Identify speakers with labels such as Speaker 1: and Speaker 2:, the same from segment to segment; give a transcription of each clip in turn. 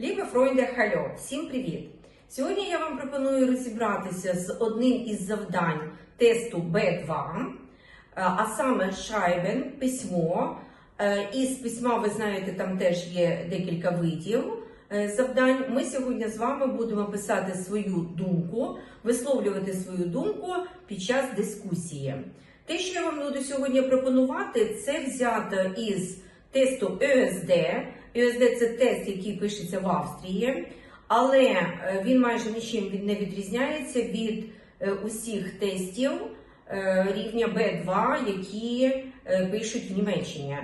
Speaker 1: Лібе Фройнде Хальо, всім привіт! Сьогодні я вам пропоную розібратися з одним із завдань тесту Б2, е, а саме Шайбен, письмо. Е, Із письма, ви знаєте, там теж є декілька видів е, завдань. Ми сьогодні з вами будемо писати свою думку, висловлювати свою думку під час дискусії. Те, що я вам буду сьогодні пропонувати, це взято із тесту ЕСД. ЕСД це тест, який пишеться в Австрії, але е, він майже нічим не відрізняється від е, усіх тестів е, рівня Б2, які пишуть в Німеччині.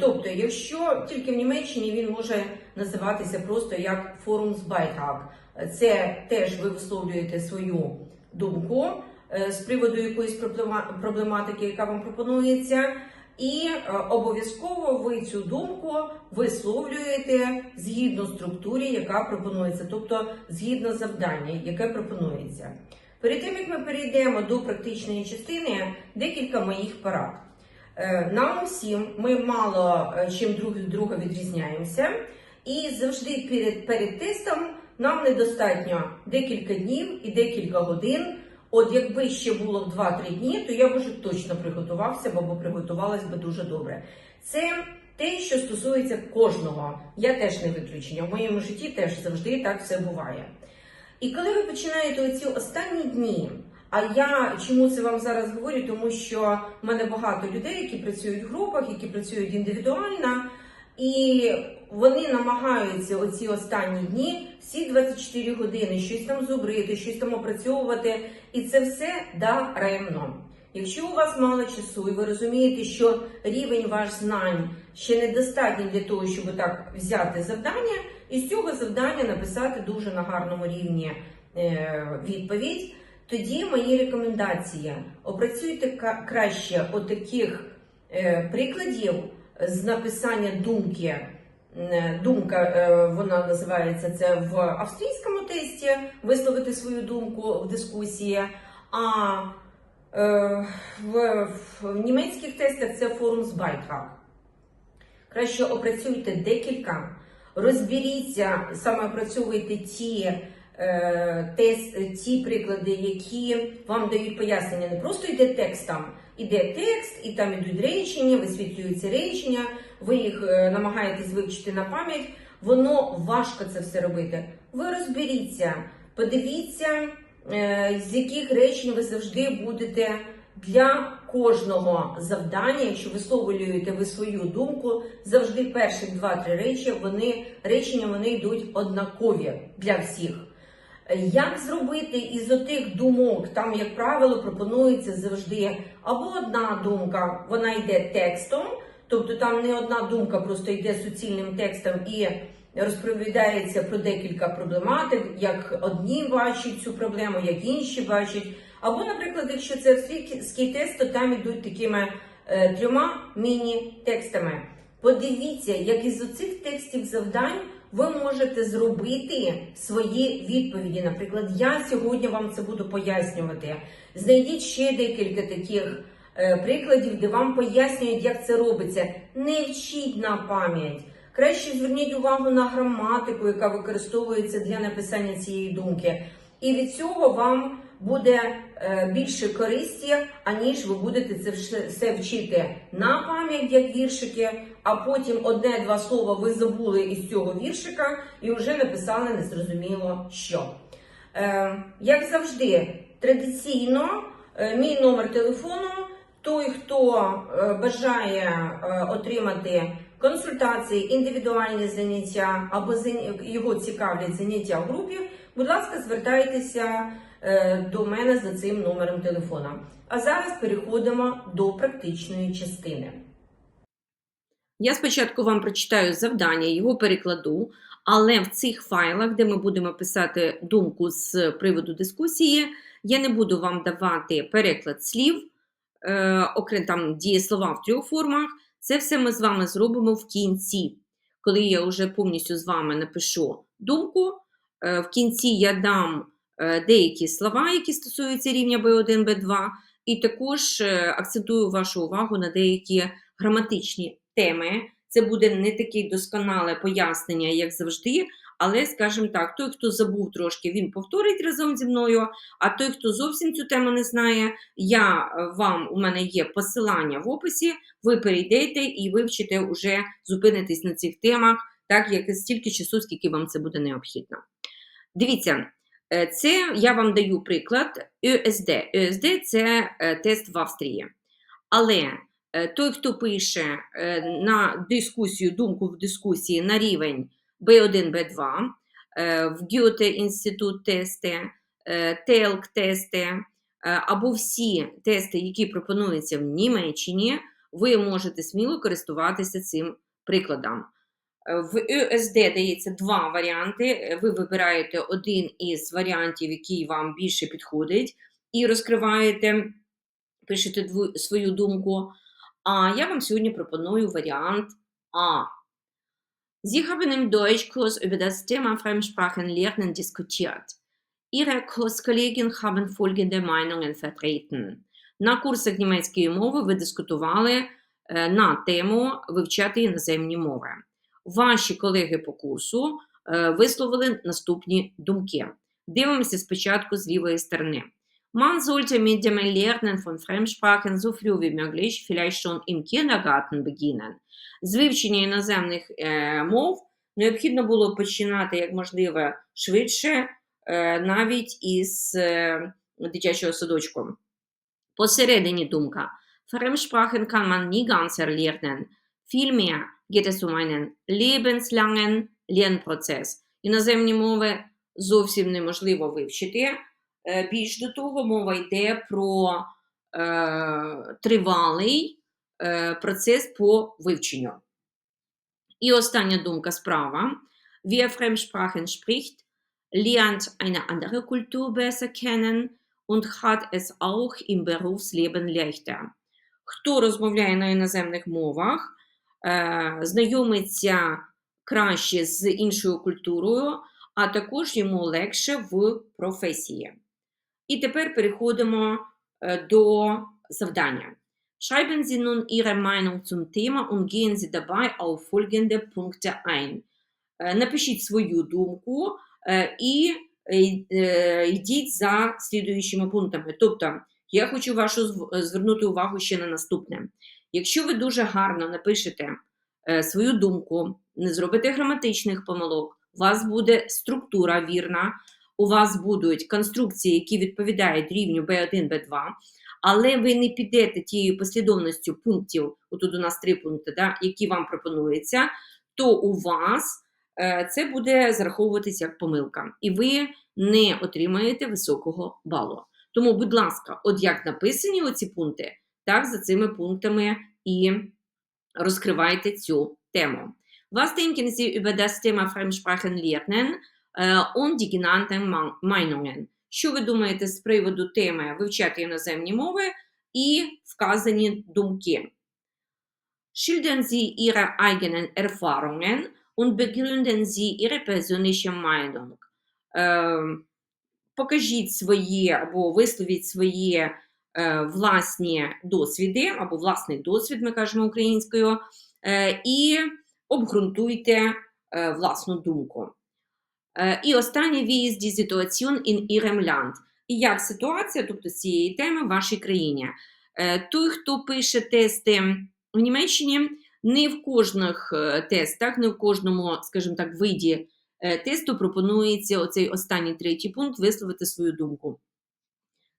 Speaker 1: Тобто, якщо тільки в Німеччині він може називатися просто як Forumsbeitrag. Е, Це теж ви висловлюєте свою думку з приводу якоїсь проблематики, яка вам пропонується. І е, обов'язково ви цю думку висловлюєте згідно структурі, яка пропонується, тобто згідно завдання, яке пропонується. Перед тим як ми перейдемо до практичної частини, декілька моїх порад. Е, Нам усім ми мало е, чим друг від друга відрізняємося, і завжди перед, перед тестом нам недостатньо декілька днів і декілька годин. От якби ще було 2-3 дні, то я б уже точно приготувався б або приготувалась би дуже добре. Це те, що стосується кожного. Я теж не виключення. В моєму житті теж завжди так все буває. І коли ви починаєте оці останні дні, а я чому це вам зараз говорю? Тому що в мене багато людей, які працюють в групах, які працюють індивідуально, і вони намагаються оці останні дні всі 24 години щось там зубрити, щось там опрацьовувати, і це все даремно. Якщо у вас мало часу, і ви розумієте, що рівень ваш знань ще недостатній для того, щоб так взяти завдання, і з цього завдання написати дуже на гарному рівні е, відповідь, тоді мої рекомендації опрацюйте краще отаких е, прикладів з написання думки. Думка е, вона називається це в австрійському тесті висловити свою думку в дискусії. А е, в, німецьких тестах це Forumsbeitrag. Краще опрацюйте декілька, розберіться, саме опрацьовуйте ті, е, тест, ті приклади, які вам дають пояснення. Не просто йде текст там, іде текст, і там ідуть речення, висвітлюються речення, ви їх е, намагаєтесь вивчити на пам'ять. Воно важко це все робити. Ви розберіться, подивіться, е, з яких речень ви завжди будете для кожного завдання, якщо висловлюєте ви свою думку, завжди перші два-три речі, вони речення вони йдуть однакові для всіх. Як зробити із отих думок, там, як правило, пропонується завжди або одна думка, вона йде текстом, тобто там не одна думка просто йде суцільним текстом і розповідається про декілька проблематик, як одні бачать цю проблему, як інші бачать. Або, наприклад, якщо це австрійський тест, то там йдуть такими е, трьома міні-текстами. Подивіться, як із оцих текстів завдань ви можете зробити свої відповіді. Наприклад, я сьогодні вам це буду пояснювати. Знайдіть ще декілька таких е, прикладів, де вам пояснюють, як це робиться. Не вчіть на пам'ять. Краще зверніть увагу на граматику, яка використовується для написання цієї думки. І від цього вам буде е, більше користі, аніж ви будете це все вчити на пам'ять, як віршики, а потім одне-два слова ви забули із цього віршика і вже написали незрозуміло що. Е, як завжди, традиційно, е, мій номер телефону. Той, хто е, бажає е, отримати консультації, індивідуальні заняття або його цікавлять заняття в групі, будь ласка, звертайтеся е, до мене за цим номером телефона. А зараз переходимо до практичної частини. Я спочатку вам прочитаю завдання, його перекладу, але в цих файлах, де ми будемо писати думку з приводу дискусії, я не буду вам давати переклад слів, е, окрім там дієслова в трьох формах. Це все ми з вами зробимо в кінці. Коли я вже повністю з вами напишу думку, е, в кінці я дам е, деякі слова, які стосуються рівня B1, B2, і також е, акцентую вашу увагу на деякі граматичні теми. Це буде не таке досконале пояснення, як завжди, Але, скажімо так, той, хто забув трошки, він повторить разом зі мною. А той, хто зовсім цю тему не знає, я е, вам у мене є посилання в описі. Ви перейдете і вивчите уже зупинитись на цих темах, так як стільки часу, скільки вам це буде необхідно. Дивіться, е, це я вам даю приклад ЕСД. ЕСД це е, тест в Австрії. Але той, хто пише е, на дискусію, думку в дискусії на рівень B1, B2, е, в Гьоте інститут тести, е, ТЕЛК тести е, або всі тести, які пропонуються в Німеччині, ви можете сміло користуватися цим прикладом. Е, В ЕСД дається два варіанти. Е, Ви вибираєте один із варіантів, який вам більше підходить, і розкриваєте, пишете свою думку. А я вам сьогодні пропоную варіант А. Sie haben im Deutschkurs über das Thema Fremdsprachenlernen diskutiert. Ihre Kurskollegen haben folgende Meinungen vertreten. На курсах німецької мови ви дискутували е, на тему вивчати іноземні мови. Ваші колеги по курсу е, висловили наступні думки. Дивимося спочатку з лівої сторони. Man sollte mit dem Lernen von Fremdsprachen so früh wie möglich, vielleicht schon im Kindergarten beginnen. З вивчення іноземних е, мов необхідно було починати як можливо швидше, е, навіть із е, дитячого садочку. Посередині думка. Fremdsprachen kann man nie ganz erlernen. Vielmehr geht es um einen lebenslangen Lernprozess. Іноземні мови зовсім неможливо вивчити. Е, Більш до того, мова йде про е, тривалий е, процес по вивченню. І остання думка справа. Wer Fremdsprachen spricht, lernt eine andere Kultur besser kennen und hat es auch im Berufsleben leichter. Хто розмовляє на іноземних мовах, е, знайомиться краще з іншою культурою, а також йому легше в професії. І тепер переходимо е, до завдання. Schreiben Sie nun Ihre Meinung zum Thema und gehen Sie dabei auf folgende Punkte ein. Е, Напишіть свою думку е, і йдіть за слідуючими пунктами. Тобто, я хочу вашу звернути увагу ще на наступне. Якщо ви дуже гарно напишете свою думку, не зробите граматичних помилок, у вас буде структура вірна, у вас будуть конструкції, які відповідають рівню B1, B2, але ви не підете тією послідовністю пунктів, отут у нас три пункти, да, які вам пропонуються, то у вас е, це буде зараховуватися як помилка, і ви не отримаєте високого балу. Тому, будь ласка, от як написані оці пункти, так за цими пунктами і розкривайте цю тему. Was denken Sie über das Thema Fremdsprachen lernen und genannten Meinungen? Що ви думаєте з приводу теми вивчати іноземні мови і вказані думки? Schildern Sie Ihre eigenen Erfahrungen und begründen Sie Ihre persönliche Meinung. Е, покажіть свої або висловіть свої е, власні досвіди, або власний досвід, ми кажемо українською, е, і обґрунтуйте е, власну думку. Е, і останнє wie ist die Situation in. І як ситуація, тобто цієї теми в вашій країні. Е, той, хто пише тести в Німеччині, не в кожних е, тестах, не в кожному, скажімо так, виді тесту пропонується оцей останній третій пункт висловити свою думку.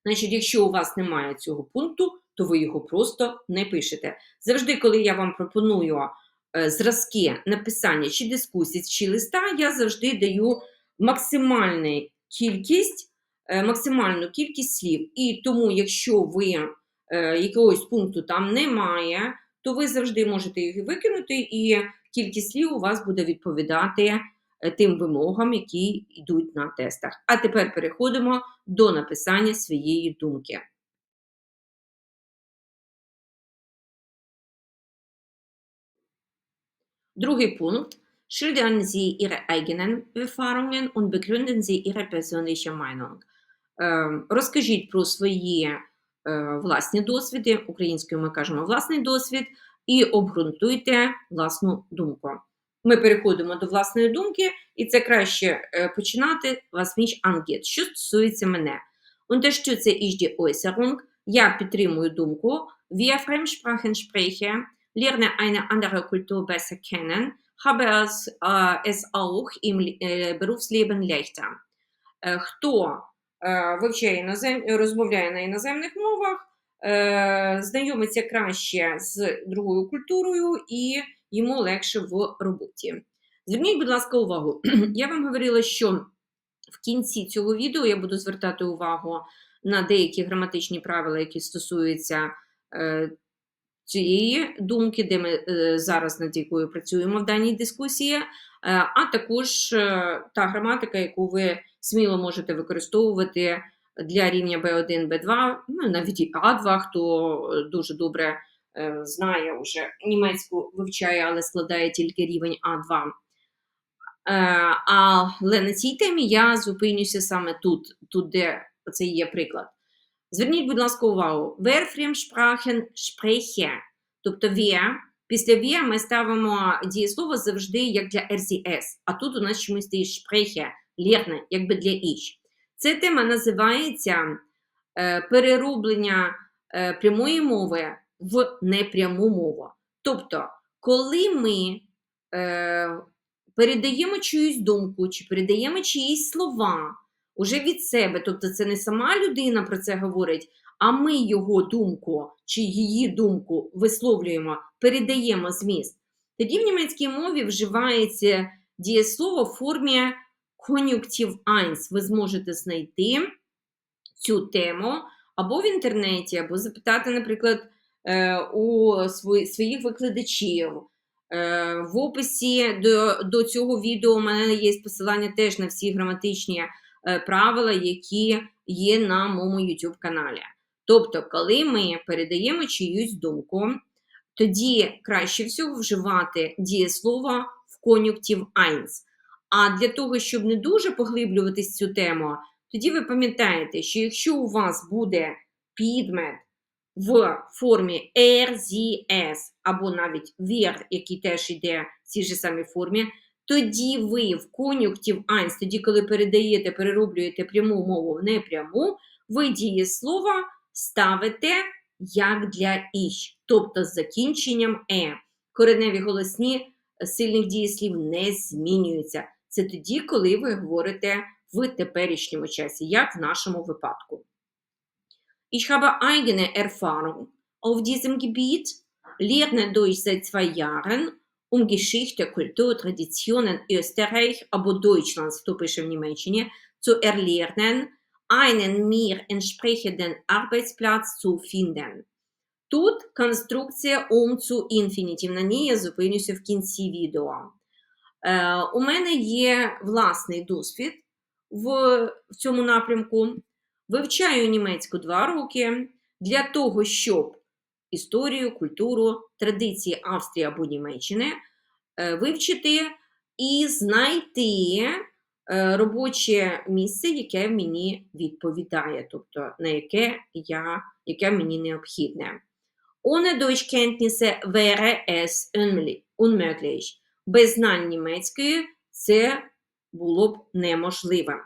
Speaker 1: Значить, якщо у вас немає цього пункту, то ви його просто не пишете. Завжди, коли я вам пропоную зразки написання чи дискусій, чи листа, я завжди даю максимальну кількість, е, максимальну кількість слів. І тому, якщо ви е, якогось пункту там немає, то ви завжди можете їх викинути, і кількість слів у вас буде відповідати е, тим вимогам, які йдуть на тестах. А тепер переходимо до написання своєї думки. Другий пункт. Schildern Sie Ihre eigenen Erfahrungen und begründen Sie Ihre persönliche Meinung. Розкажіть про свої е, власні досвіди, українською ми кажемо власний досвід, і обґрунтуйте власну думку. ми переходимо до власної думки, і це краще е, починати was mich angeht. Що стосується мене. Unterstütze ich die Äußerung, я підтримую думку, wir Fremdsprachen spreche, lerne eine andere Kultur besser kennen, habe es, äh, es auch im äh, Berufsleben leichter. Е, Хто е, вивчає інозем... розмовляє на іноземних мовах, е, знайомиться краще з другою культурою і йому легше в роботі. Зверніть, будь ласка, увагу. Я вам говорила, що в кінці цього відео я буду звертати увагу на деякі граматичні правила, які стосуються е, цієї думки, де ми е, зараз над якою працюємо в даній дискусії, е, а також е, та граматика, яку ви сміло можете використовувати для рівня B1, B2, ну навіть і А2, хто дуже добре знає вже німецьку вивчає, але складає тільки рівень А2. Е, Але на цій темі я зупинюся саме тут, тут, де це є приклад. Зверніть, будь ласка, увагу. Wer Fremdsprachen spreche, тобто wer, після wer ми ставимо дієслово завжди як для RCS, а тут у нас чомусь стоїть spreche, лірне, якби для ich. Ця тема називається е, перероблення е, прямої мови в непряму мову. Тобто, коли ми е, передаємо чиюсь думку чи передаємо чиїсь слова уже від себе, тобто це не сама людина про це говорить, а ми його думку чи її думку висловлюємо, передаємо зміст. Тоді в німецькій мові вживається дієслово в формі кон'юктив 1. Ви зможете знайти цю тему або в інтернеті, або запитати, наприклад, е, у свої- своїх викладачів. Е, В описі до, до цього відео у мене є посилання теж на всі граматичні правила, які є на моєму YouTube каналі. Тобто, коли ми передаємо чиюсь думку, тоді краще всього вживати дієслово в кон'юктив 1. А для того, щоб не дуже поглиблюватись цю тему, тоді ви пам'ятаєте, що якщо у вас буде підмет в формі RZS або навіть VER, який теж йде в цій же самій формі, тоді ви в кон'юктив 1, тоді, коли передаєте, перероблюєте пряму мову в непряму, ви дієслово ставите як для «іщ», тобто з закінченням «е». Кореневі голосні сильних дієслів не змінюються. Це тоді, коли ви говорите в теперішньому часі, як в нашому випадку. Ich habe eigene Erfahrung auf diesem Gebiet, lerne durch seit zwei Jahren um Geschichte, Kultur, Traditionen Österreich або Deutschlands, хто пише в zu erlernen, einen mir entsprechenden Arbeitsplatz zu finden. Тут конструкція um zu infinitive. На ній я зупинюся в кінці відео. Е, у мене є власний досвід в, в цьому напрямку. Вивчаю німецьку два роки для того, щоб історію, культуру, традиції Австрії або Німеччини е, вивчити і знайти е, робоче місце, яке мені відповідає, тобто на яке, я, яке мені необхідне. Ohne Deutschkenntnisse wäre es unmöglich-. Без знань німецької це було б неможливим.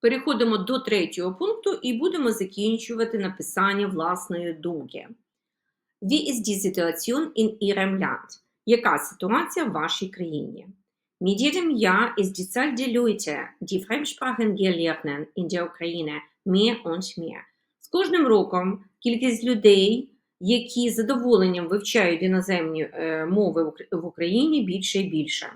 Speaker 1: Переходимо до третього пункту і будемо закінчувати написання власної думки. Wie ist die Situation in Ihrem Land? Яка ситуація в вашій країні? Mit jedem Jahr ist die Zahl der Leute, die Fremdsprachen lernen in der Ukraine mehr und mehr. З кожним роком кількість людей, які з задоволенням вивчають іноземні е, мови в Україні, більше і більше.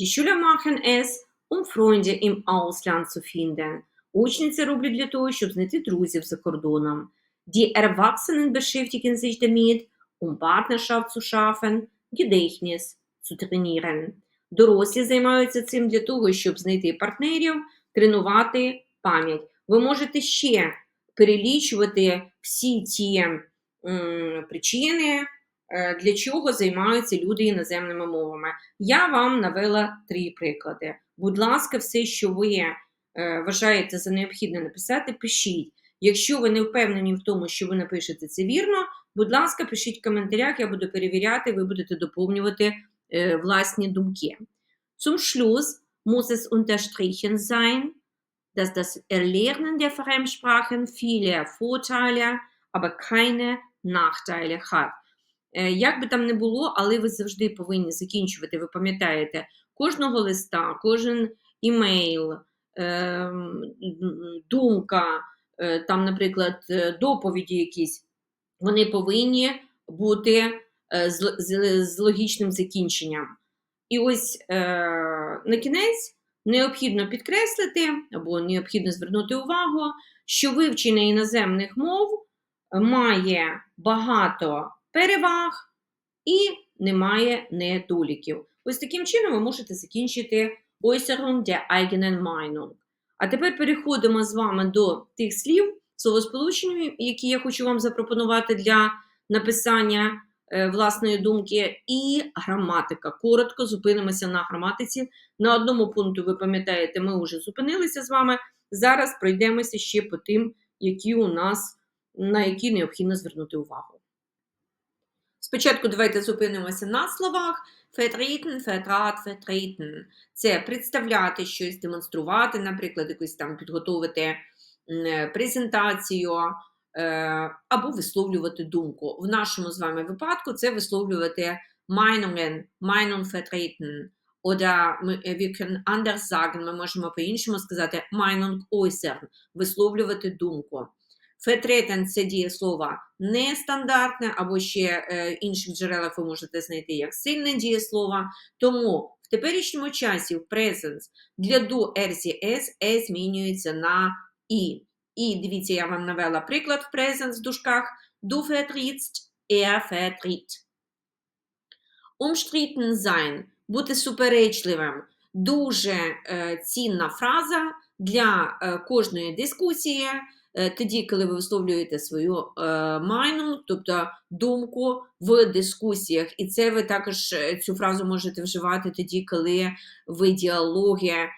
Speaker 1: Die Schüler machen es, um Freunde im Ausland zu finden. Учні це роблять для того, щоб знайти друзів за кордоном. Die Erwachsenen beschäftigen sich damit, um Partnerschaft zu schaffen, Gedächtnis zu trainieren. Дорослі займаються цим для того, щоб знайти партнерів, тренувати пам'ять. Ви можете ще перелічувати всі ті м, причини, е, для чого займаються люди іноземними мовами. Я вам навела три приклади. Будь ласка, все, що ви е, вважаєте за необхідне написати, пишіть. Якщо ви не впевнені в тому, що ви напишете це вірно, будь ласка, пишіть в коментарях, я буду перевіряти, ви будете доповнювати
Speaker 2: е, власні думки. Zum Schluss muss es unterstrichen sein, dass das Erlernen der Fremdsprachen viele Vorteile, aber keine Nachteile hat. Е, Як би там не було, але ви завжди повинні закінчувати, ви пам'ятаєте, кожного листа, кожен імейл, ем, думка, е, там, наприклад, е, доповіді якісь, вони повинні бути е, з, логічним закінченням. І ось е, на кінець необхідно підкреслити або необхідно звернути увагу, що вивчення іноземних мов має багато переваг і немає недоліків. Ось таким чином ви можете закінчити Äußerung der eigenen Meinung. А тепер переходимо з вами до тих слів, словосполучень, які я хочу вам запропонувати для написання е, власної думки, і граматика. Коротко зупинимося на граматиці. На одному пункту, ви пам'ятаєте, ми вже зупинилися з вами. Зараз пройдемося ще по тим, які у нас, на які необхідно звернути увагу. Спочатку давайте зупинимося на словах. Vertreten, vertrat, vertreten. Це представляти щось, демонструвати, наприклад, якусь там підготовити презентацію е, або висловлювати думку. В нашому з вами випадку це висловлювати Meinungen, Meinung vertreten. Oder е, wir können anders sagen, ми можемо по-іншому сказати Meinung äußern, висловлювати думку. Vertreten – це дієслово нестандартне, або ще е, в інших джерелах ви можете знайти як сильне дієслово. Тому в теперішньому часі в presence для do RCS е змінюється на і. І дивіться, я вам навела приклад в presence в дужках. Du vertrittst, er vertritt. Umstritten sein – бути суперечливим. Дуже е, цінна фраза для е, кожної дискусії. Е, тоді, коли ви висловлюєте свою е, майну, тобто думку в дискусіях. І це ви також е, цю фразу можете вживати тоді, коли ви діалоги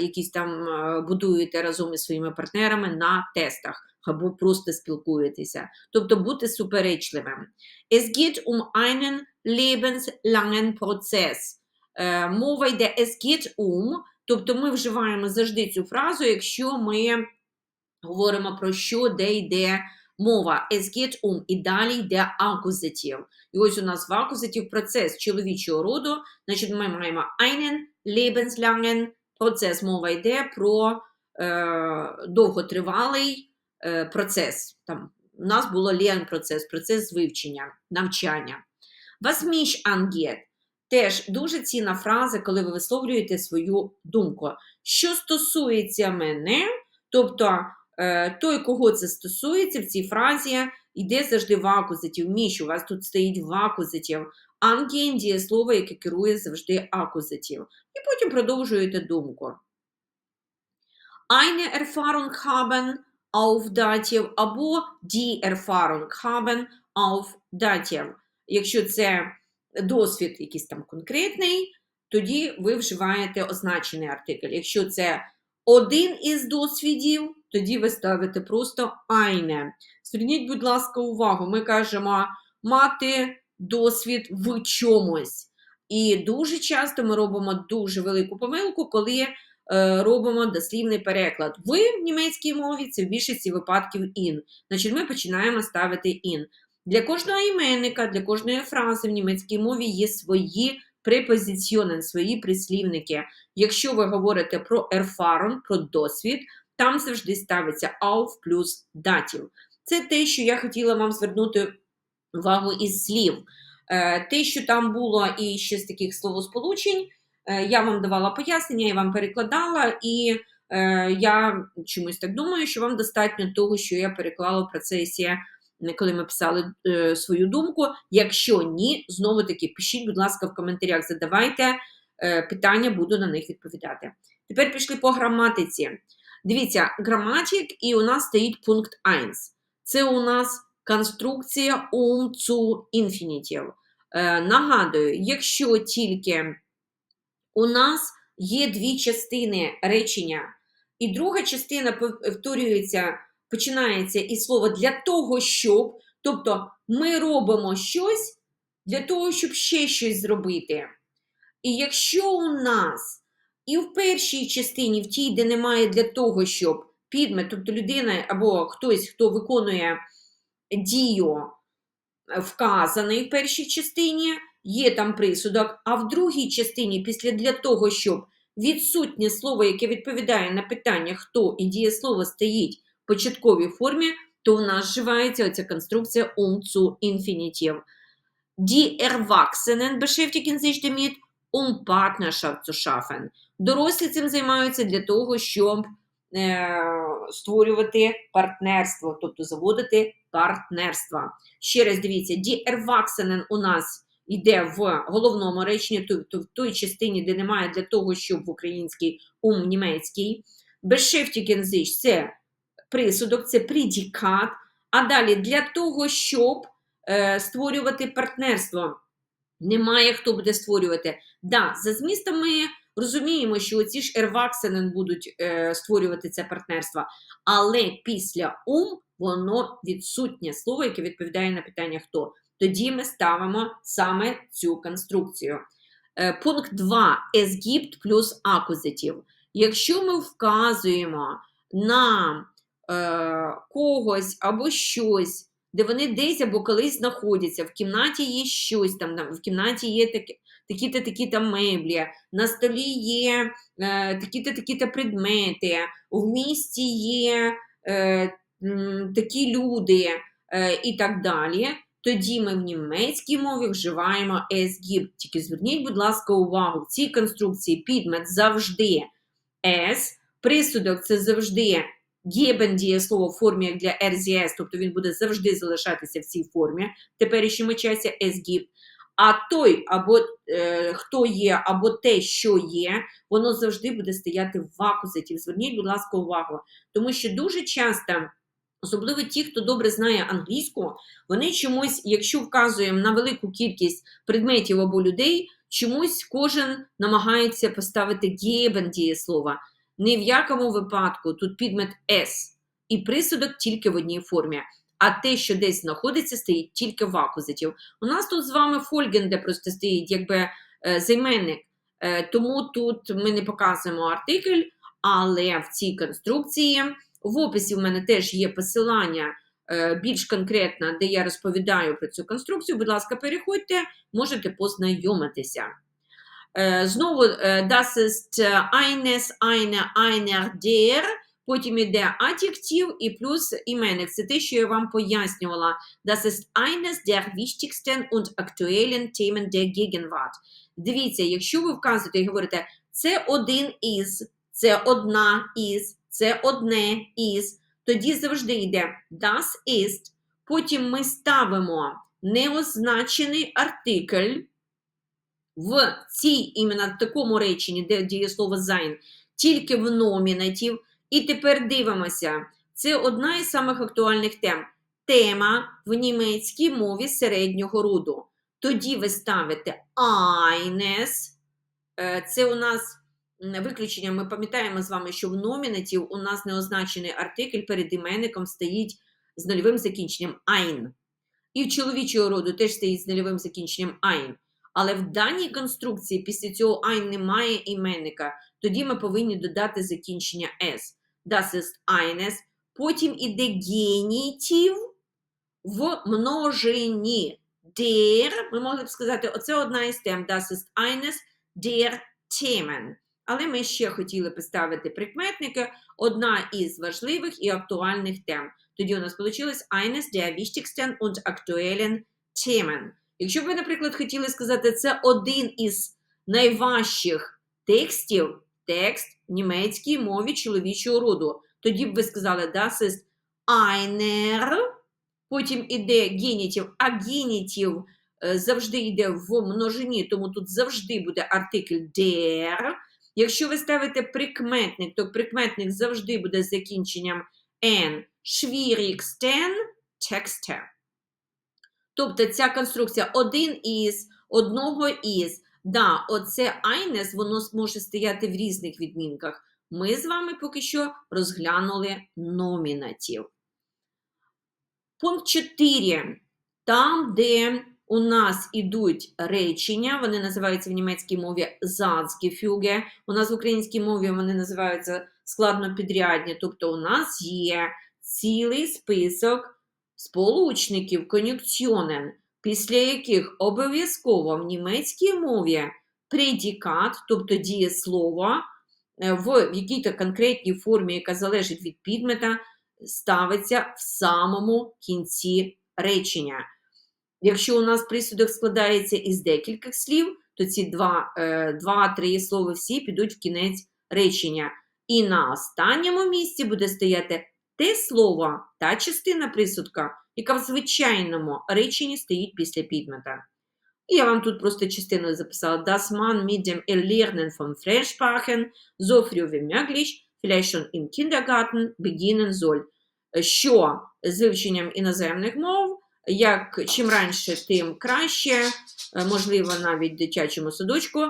Speaker 2: якісь там будуєте разом із своїми партнерами на тестах або просто спілкуєтеся. Тобто бути суперечливим. Es geht um einen lebenslangen Prozess. Мова йде es geht um, тобто ми вживаємо завжди цю фразу, якщо ми говоримо про що, де йде мова. Es geht um. І далі йде акузатив. І ось у нас в акузатив процес чоловічого роду. Значить, ми маємо einen lebenslangen процес. Мова йде про е, довготривалий е, процес. Там, у нас було процес, процес вивчення, навчання. Was mich angeht, теж дуже цінна фраза, коли ви висловлюєте свою думку. Що стосується мене, тобто той, кого це стосується в цій фразі, йде завжди в акузатив. Міш, у вас тут стоїть в акузатив. Ангін дієслово, яке керує завжди акузатив. І потім продовжуєте думку. Eine Erfahrung haben auf Dativ або die Erfahrung haben auf Dativ. Якщо це досвід якийсь там конкретний, тоді ви вживаєте означений артикль. Якщо це один із досвідів, тоді ви ставите просто eine. Зверніть, будь ласка, увагу, ми кажемо мати досвід в чомусь. І дуже часто ми робимо дуже велику помилку, коли е, робимо дослівний переклад. Ви в німецькій мові це в більшості випадків in. Значить, ми починаємо ставити in. Для кожного іменника, для кожної фрази в німецькій мові є свої препозиціони, свої прислівники. Якщо ви говорите про erfahrung, про досвід, там завжди ставиться auf плюс датів. Це те, що я хотіла вам звернути увагу із слів. Е, Те, що там було і ще з таких словосполучень, е, я вам давала пояснення, я вам перекладала, і е, я чомусь так думаю, що вам достатньо того, що я переклала в процесі, коли ми писали свою думку. Якщо ні, знову таки пишіть, будь ласка, в коментарях, задавайте питання, буду на них відповідати. Тепер пішли по граматиці. Дивіться, граматик, і у нас стоїть пункт 1. Це у нас конструкція um zu. Е, нагадую, якщо тільки у нас є дві частини речення, і друга частина повторюється, починається із слова для того, щоб, тобто ми робимо щось для того, щоб ще щось зробити. І якщо у нас і в першій частині, в тій, де немає для того, щоб підмет, тобто людина або хтось, хто виконує дію, е, вказаний в першій частині, є там присудок, а в другій частині, після для того, щоб відсутнє слово, яке відповідає на питання, хто і дієслово стоїть в початковій формі, то у нас вживається оця конструкція zu Infinitiv. Die Erwachsenen beschäftigen sich damit, um Partnerschaft zu schaffen. Дорослі цим займаються для того, щоб е, створювати партнерство, тобто заводити партнерства. Ще раз дивіться, die Erwachsenen у нас йде в головному реченні, тобто в той частині, де немає для того, щоб в українській ум німецький. Beschäftigen sich – це присудок, це предикат. А далі для того, щоб е, створювати партнерство. Немає хто буде створювати. Да, за змістом ми розуміємо, що оці ж ерваксенен будуть е, створювати це партнерство, але після ум воно відсутнє слово, яке відповідає на питання хто. Тоді ми ставимо саме цю конструкцію. Е, пункт 2. Es gibt плюс акузатив. Якщо ми вказуємо на е, когось або щось, де вони десь або колись знаходяться, в кімнаті є щось там, в кімнаті є такі, такі-то такі-то меблі, на столі є е, такі-то такі-то предмети, в місті є е, такі люди е, і так далі. Тоді ми в німецькій мові вживаємо es gibt. Тільки зверніть, будь ласка, увагу, в цій конструкції підмет завжди es, присудок це завжди geben дієслово в формі для RZS, тобто він буде завжди залишатися в цій формі в теперішньому часі es gibt. А той, або е, хто є, або те, що є, воно завжди буде стояти в акузаті. Зверніть, будь ласка, увагу. Тому що дуже часто, особливо ті, хто добре знає англійську, вони чомусь, якщо вказуємо на велику кількість предметів або людей, чомусь кожен намагається поставити geben дієслова. Ні в якому випадку тут підмет S і присудок тільки в одній формі. А те, що десь знаходиться, стоїть тільки в акузатів. У нас тут з вами фольгенде просто стоїть якби е, займенник. Е, тому тут ми не показуємо артикль, але в цій конструкції в описі в мене теж є посилання е, більш конкретно, де я розповідаю про цю конструкцію. Будь ласка, переходьте, можете познайомитися. Знову das ist eines, eine, einer, der, потім іде адjektiv і плюс іменник. Це те, що я вам пояснювала. Das ist eines der wichtigsten und aktuellen Themen der Gegenwart. Дивіться, якщо ви вказуєте і говорите, це один із, це одна із, це одне із, тоді завжди йде das ist, потім ми ставимо неозначений артикль, в цій іменно такому реченні, де дієслово sein, тільки в номінатив. І тепер дивимося. Це одна із самих актуальних тем. Тема в німецькій мові середнього роду. Тоді ви ставите eines. Е, Це у нас виключення. Ми пам'ятаємо з вами, що в номінатив у нас неозначений артикль перед іменником стоїть з нульовим закінченням ein. І в чоловічого роду теж стоїть з нульовим закінченням ein. Але в даній конструкції після цього ein немає іменника. Тоді ми повинні додати закінчення s. Das ist eines. Потім іде генітів в множині. Der, ми могли б сказати, оце одна із тем. Das ist eines der Themen. Але ми ще хотіли поставити прикметники, одна із важливих і актуальних тем. Тоді у нас вийшло eines der wichtigsten und aktuellen Themen. Якщо б ви, наприклад, хотіли сказати, це один із найважчих текстів, текст в німецькій мові чоловічого роду, тоді б ви сказали das ist einer, потім іде генітів, а генітів завжди йде в множині, тому тут завжди буде артикль der. Якщо ви ставите прикметник, то прикметник завжди буде з закінченням n, schwierigsten Texte. Тобто ця конструкція один із, одного із. Да, оце eines, воно може стояти в різних відмінках. Ми з вами поки що розглянули номінатив. Пункт 4. Там, де у нас ідуть речення, вони називаються в німецькій мові Satzgefüge, у нас в українській мові вони називаються складнопідрядні, тобто у нас є цілий список сполучників, кон'юнкціонен, після яких обов'язково в німецькій мові предикат, тобто дієслово, е, в якій-то конкретній формі, яка залежить від підмета, ставиться в самому кінці речення. Якщо у нас присудок складається із декількох слів, то ці два, е, два-три слова всі підуть в кінець речення. І на останньому місці буде стояти те слово, та частина присудка, яка в звичайному реченні стоїть після підмета. І я вам тут просто частину записала. Das man mit dem Erlernen von Fremdsprachen so früh wie möglich, vielleicht schon im Kindergarten, beginnen soll. Що з вивченням іноземних мов, як чим раніше, тим краще, можливо, навіть в дитячому садочку,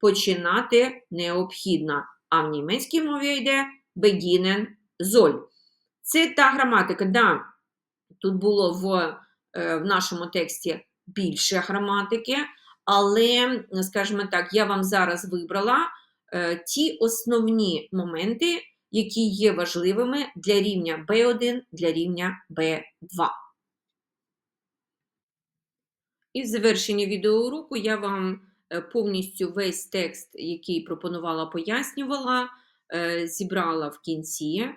Speaker 2: починати необхідно. А в німецькій мові йде beginnen soll. Це та граматика, да, тут було в, е, в нашому тексті більше граматики, але, скажімо так, я вам зараз вибрала е, ті основні моменти, які є важливими для рівня B1, для рівня B2. І в завершенні відеоуроку я вам е, повністю весь текст, який пропонувала, пояснювала, зібрала в кінці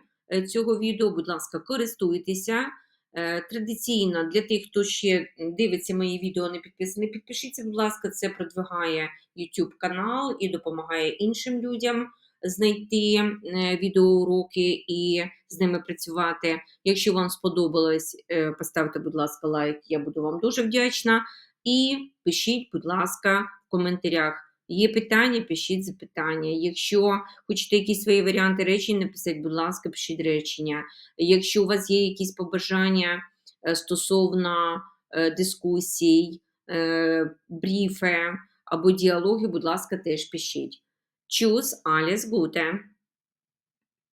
Speaker 2: цього відео. Будь ласка, користуйтеся. Е, Традиційно для тих, хто ще дивиться мої відео, не підписаний, підпишіться, будь ласка, це продвигає YouTube канал і допомагає іншим людям знайти е, відеоуроки і з ними працювати. Якщо вам сподобалось, е, поставте, будь ласка, лайк, я буду вам дуже вдячна. І пишіть, будь ласка, в коментарях. Є питання, пишіть запитання. Якщо хочете якісь свої варіанти речень написати, будь ласка, пишіть речення. Якщо у вас є якісь побажання е, стосовно е, дискусій, е, бріфи або діалоги, будь ласка, теж пишіть. Чус, alles Gute!